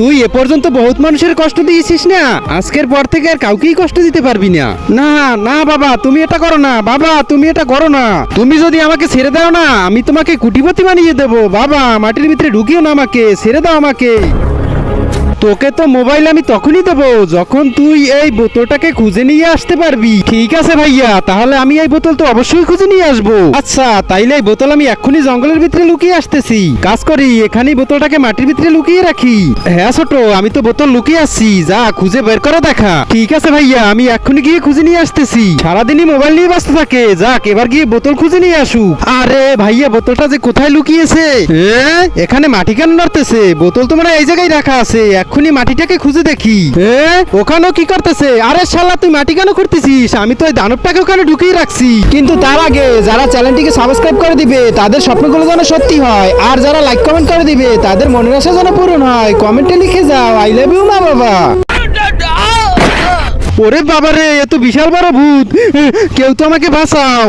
তুই এ পর্যন্ত বহুত মানুষের কষ্ট দিয়েছিস না। আজকের পর থেকে আর কাউকেই কষ্ট দিতে পারবি না। না না বাবা, তুমি এটা করো না। বাবা, তুমি এটা করো না। তুমি যদি আমাকে ছেড়ে দাও না, আমি তোমাকে কুটিপতি বানিয়ে দেবো। বাবা, মাটির ভিতরে ঢুকিও না আমাকে, ছেড়ে দাও আমাকে। তোকে তো মোবাইল আমি তখনই দেবো যখন তুই এই বোতলটাকে খুঁজে নিয়ে আসতে পারবি। ঠিক আছে ভাইয়া তাহলে আমি এই বোতল তো অবশ্যই খুঁজে নিয়ে আসব। আচ্ছা তাইলে এই বোতল আমি এক্ষুনি জঙ্গলের ভিতরে লুকিয়ে আসতেছি। কাজ করি এখানেই বোতলটাকে মাটির ভিতরে লুকিয়ে রাখি। হ্যাঁ ছোট আমি তো বোতল লুকিয়ে আসছি যা খুঁজে বের করে দেখা। ঠিক আছে ভাইয়া আমি এক্ষুনি গিয়ে খুঁজে নিয়ে আসতেছি। সারাদিনই মোবাইল নিয়ে ব্যস্ত থাকে যাক এবার গিয়ে বোতল খুঁজে নিয়ে আসুক। আরে ভাইয়া বোতলটা যে কোথায় লুকিয়েছে? এ, এখানে মাটি কেন নড়তেছে? বোতল তো মানে এই জায়গায় রাখা আছে এক্ষুনি মাটিটাকে খুঁজে দেখি। এ, ওখানেও কি করতেছে? আরে শালা তুই মাটি কেন করতেছিস আমি তো ওই দানবটাকে ওখানে ঢুকিয়ে রাখছি। কিন্তু তার আগে যারা চ্যানেলটিকে সাবস্ক্রাইব করে দিবে তাদের স্বপ্নগুলো যেন সত্যি হয়। আর যারা লাইক কমেন্ট করে দিবে তাদের মনের আশা যেন পূরণ হয়। কমেন্টে লিখে যাও আই লাভ ইউ মা বাবা। ওরে বাবারে এ তো বিশাল বড় ভূত। কেউ তো আমাকে বাঁচাও।